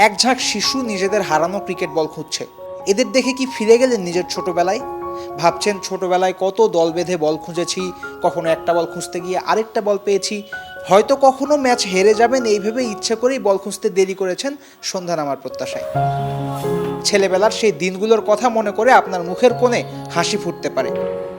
এক ঝাঁক শিশু নিজেদের হারানো ক্রিকেট বল খুঁজছে। এদের দেখে কি ফিরে গেলেন নিজের ছোটবেলায়? ভাবছেন, ছোটবেলায় কত দল বেঁধে বল খুঁজেছি, কখনো একটা বল খুঁজতে গিয়ে আরেকটা বল পেয়েছি। হয়তো কখনো ম্যাচ হেরে যাবেন এই ভেবে ইচ্ছে করেই বল খুঁজতে দেরি করেছেন সন্ধ্যা নামার প্রত্যাশায়। ছেলেবেলার সেই দিনগুলোর কথা মনে করে আপনার মুখের কোণে হাসি ফুটতে পারে।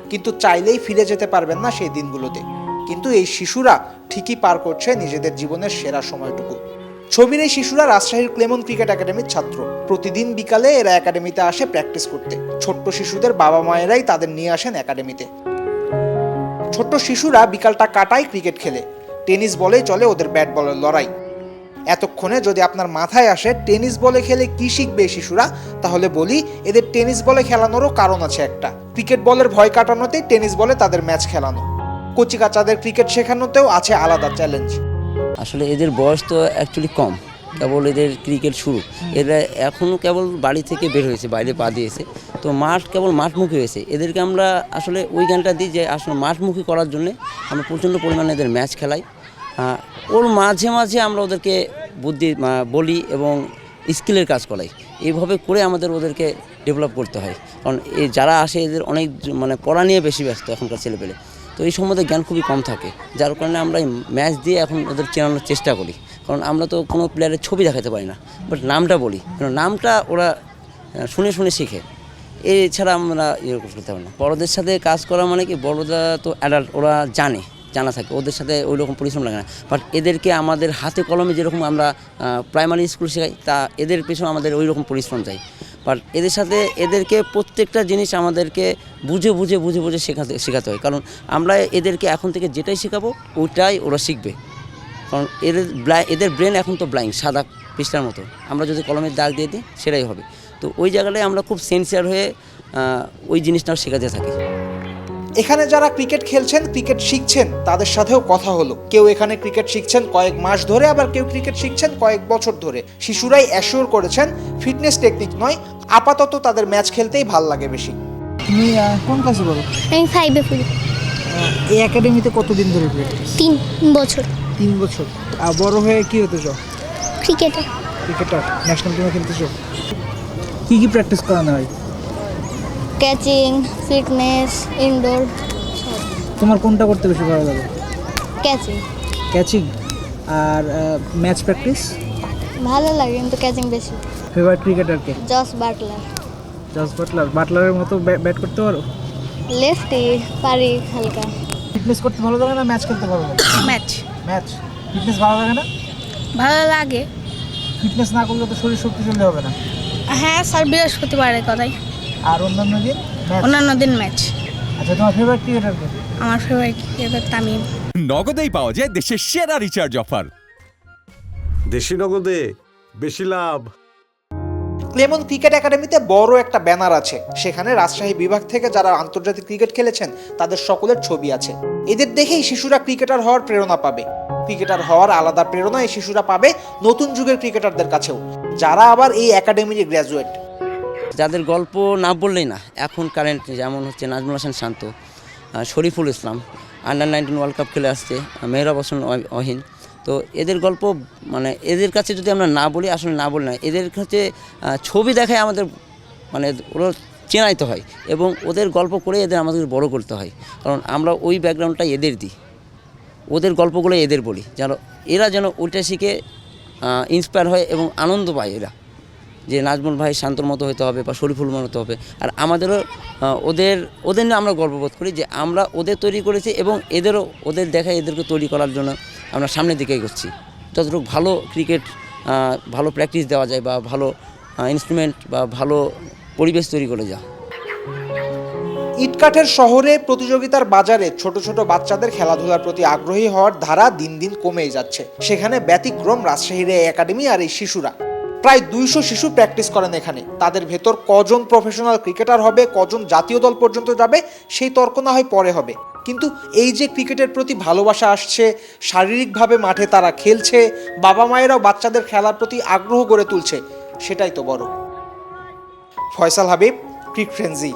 কিন্তু চাইলেই ফিরে যেতে পারবেন না সেই দিনগুলোতে। কিন্তু এই শিশুরা ঠিকই পার করছে নিজেদের জীবনের সেরা সময়টুকু। ছবির এই শিশুরা রাজশাহীর ক্লেমন ক্রিকেট একাডেমির ছাত্র। প্রতিদিন বিকালে এরা একাডেমিতে আসে প্র্যাকটিস করতে। ছোট্ট শিশুদের বাবা মায়েরাই তাদের নিয়ে আসেন একাডেমিতে। ছোট্ট শিশুরা বিকালটা কাটায় ক্রিকেট খেলে। টেনিস বলেই চলে ওদের ব্যাট বলের লড়াই। এতক্ষণে যদি আপনার মাথায় আসে টেনিস বলে খেলে কি শিখবে শিশুরা, তাহলে বলি এদের টেনিস বলে খেলানোরও কারণ আছে একটা। ক্রিকেট বলের ভয় কাটানোতেই টেনিস বলে তাদের ম্যাচ খেলানো। কচিকাচাদের ক্রিকেট শেখানোতেও আছে আলাদা চ্যালেঞ্জ। আসলে এদের বয়স তো অ্যাকচুয়ালি কম। কেবল এদের ক্রিকেট শুরু। এরা এখনও কেবল বাড়ি থেকে বের হয়েছে, বাইরে পা দিয়েছে। তো মাঠ কেবল মাঠমুখী হয়েছে। এদেরকে আমরা আসলে ওই গানটা দিই যে আসলে মাঠমুখী করার জন্য আমরা প্রচণ্ড পরিমাণে এদের ম্যাচ খেলাই। ওর মাঝে মাঝে আমরা ওদেরকে বুদ্ধি বলি এবং স্কিলের কাজ করাই। এইভাবে করে আমাদের ওদেরকে ডেভেলপ করতে হয়। কারণ এই যারা আসে এদের অনেক মানে পড়া নিয়ে বেশি ব্যস্ত এখনকার ছেলেপেলে। তো এই সম্বন্ধে জ্ঞান খুবই কম থাকে। যার কারণে আমরা ম্যাচ দিয়ে এখন ওদের চেনানোর চেষ্টা করি। কারণ আমরা তো কোনো প্লেয়ারের ছবি দেখাতে পারি না। বাট নামটা বলি। কারণ নামটা ওরা শুনে শুনে শিখে। এছাড়া আমরা ইয়ে করতে পারি না। বড়দের সাথে কাজ করা মানে কি, বড়রা তো অ্যাডাল্ট ওরা জানে, জানা থাকে। ওদের সাথে ওই রকম পরিশ্রম লাগে না। বাট এদেরকে আমাদের হাতে কলমে যেরকম আমরা প্রাইমারি স্কুল শেখাই, তা এদের পেছনে আমাদের ওই রকম পরিশ্রম চাই। বাট এদের সাথে এদেরকে প্রত্যেকটা জিনিস আমাদেরকে বুঝে বুঝে বুঝে বুঝে শেখাতে শেখাতে হয়। কারণ আমরা এদেরকে এখন থেকে যেটাই শেখাবো ওইটাই ওরা শিখবে। কারণ এদের ব্লাই এদের ব্রেন এখন তো ব্লাইন্ড সাদা পৃষ্ঠার মতো। আমরা যদি কলমের দাগ দিয়ে দিই, সেটাই হবে। তো ওই জায়গাটায় আমরা খুব সেন্সিয়ার হয়ে ওই জিনিসটাও শেখাতে থাকি। এখানে যারা ক্রিকেট খেলছেন ক্রিকেট শিখছেন তাদের সাথেও কথা হলো। কেউ এখানে ক্রিকেট শিখছেন কয়েক মাস ধরে আবার কেউ ক্রিকেট শিখছেন কয়েক বছর ধরে। শিশুরাই অ্যাসিওর করেছেন ফিটনেস টেকনিক নয় আপাতত তাদের ম্যাচ খেলতেই ভালো লাগে বেশি। তুমি কোন ক্লাসে পড়ো? আমি ফাইভে পড়ি। এই একাডেমিতে কতদিন ধরে প্র্যাকটিস তিন বছর। তিন বছর। আর বড় হয়ে কি হতে চাও? ক্রিকেটার ক্রিকেটার ন্যাশনাল টিমে খেলতে চাও? কি কি প্র্যাকটিস করানো হয়? ক্যাচিং ফিটনেস ইনডোর তোমার কোনটা করতে বেশি ভালো লাগে? ক্যাচিং ক্যাচিং আর ম্যাচ প্র্যাকটিস ভালো লাগে কিন্তু ক্যাচিং বেশি। ফেভারিট ক্রিকেটারকে জস বাটলার জস বাটলার বাটলারের মতো ব্যাট করতে পারো? লেফটি পারি হালকা। ফিটনেস করতে ভালো লাগে না ম্যাচ খেলতে ভালো লাগে? ম্যাচ ম্যাচ ফিটনেস ভালো লাগে না? ভালো লাগে। ফিটনেস না করলে তো শরীর শক্তিশালী হবে না। হ্যাঁ স্যার বৃহস্পতিবারের কথাই। আর অন্যান্য দিন অন্যান্য দিন ম্যাচ আচ্ছা তোমার ফেভারিট ক্রিকেটারকে আমার ফেভারিট তামিম। নগদেই পাওয়া যায় দেশের সেরা রিচার্জ অফার দেশি নগদে বেশি লাভ। ক্লেমন ক্রিকেট একাডেমিতে বড় একটা ব্যানার আছে। সেখানে রাজশাহী বিভাগ থেকে যারা আন্তর্জাতিক ক্রিকেট খেলেছেন তাদের সকলের ছবি আছে। এদের দেখেই শিশুরা ক্রিকেটার হওয়ার প্রেরণা পাবে। ক্রিকেটার হওয়ার আলাদা প্রেরণা এই শিশুরা পাবে নতুন যুগের ক্রিকেটারদের কাছেও। যারা আবার এই একাডেমির গ্র্যাজুয়েট যাদের গল্প না বললেই না, এখন কারেন্ট যেমন হচ্ছে Najmul Hasan Shanto Shariful Islam under nineteen world cup খেলে আসছে, মেহরাব হোসেন অহিন। তো এদের গল্প মানে এদের কাছে যদি আমরা না বলি, আসলে না বলি না, এদের কাছে ছবি দেখায় আমাদের মানে ওরা চেনাইতে হয় এবং ওদের গল্প করে এদের আমাদের বড় করতে হয়। কারণ আমরা ওই ব্যাকগ্রাউন্ডটা এদের দিই। ওদের গল্পগুলো এদের বলি। যেন এরা যেন ওইটা শিখে ইন্সপায়ার হয় এবং আনন্দ পায় এরা। যে নাজমুল ভাই শান্তর মতো হতে হবে বা শরীফুল মতো হবে। আর আমাদেরও ওদের ওদের নিয়ে আমরা গর্ববোধ করি যে আমরা ওদের তৈরি করেছি এবং এদেরও, ওদের দেখা এদেরকে তৈরি করার জন্য আমরা সামনের দিকে এগোচ্ছি। যতটুকু ভালো ক্রিকেট ভালো প্র্যাকটিস দেওয়া যায় বা ভালো ইনস্ট্রুমেন্ট বা ভালো পরিবেশ তৈরি করে যা। ইটকাঠের শহরে প্রতিযোগিতার বাজারে ছোট ছোট বাচ্চাদের খেলাধুলার প্রতি আগ্রহী হওয়ার ধারা দিন দিন কমেই যাচ্ছে। সেখানে ব্যতিক্রম রাজশাহীর একাডেমি আর এই শিশুরা। প্রায় দুইশো শিশু প্র্যাকটিস করেন এখানে। তাদের ভেতর কজন প্রফেশনাল ক্রিকেটার হবে, কজন জাতীয় দল পর্যন্ত যাবে, সেই তর্ক না হয় পরে হবে। কিন্তু এই যে ক্রিকেটের প্রতি ভালোবাসা আসছে, শারীরিকভাবে মাঠে তারা খেলছে, বাবা মায়েরাও বাচ্চাদের খেলার প্রতি আগ্রহ গড়ে তুলছে, সেটাই তো বড়। ফয়সাল হাবিব, ক্রিক ফ্রেন্সি।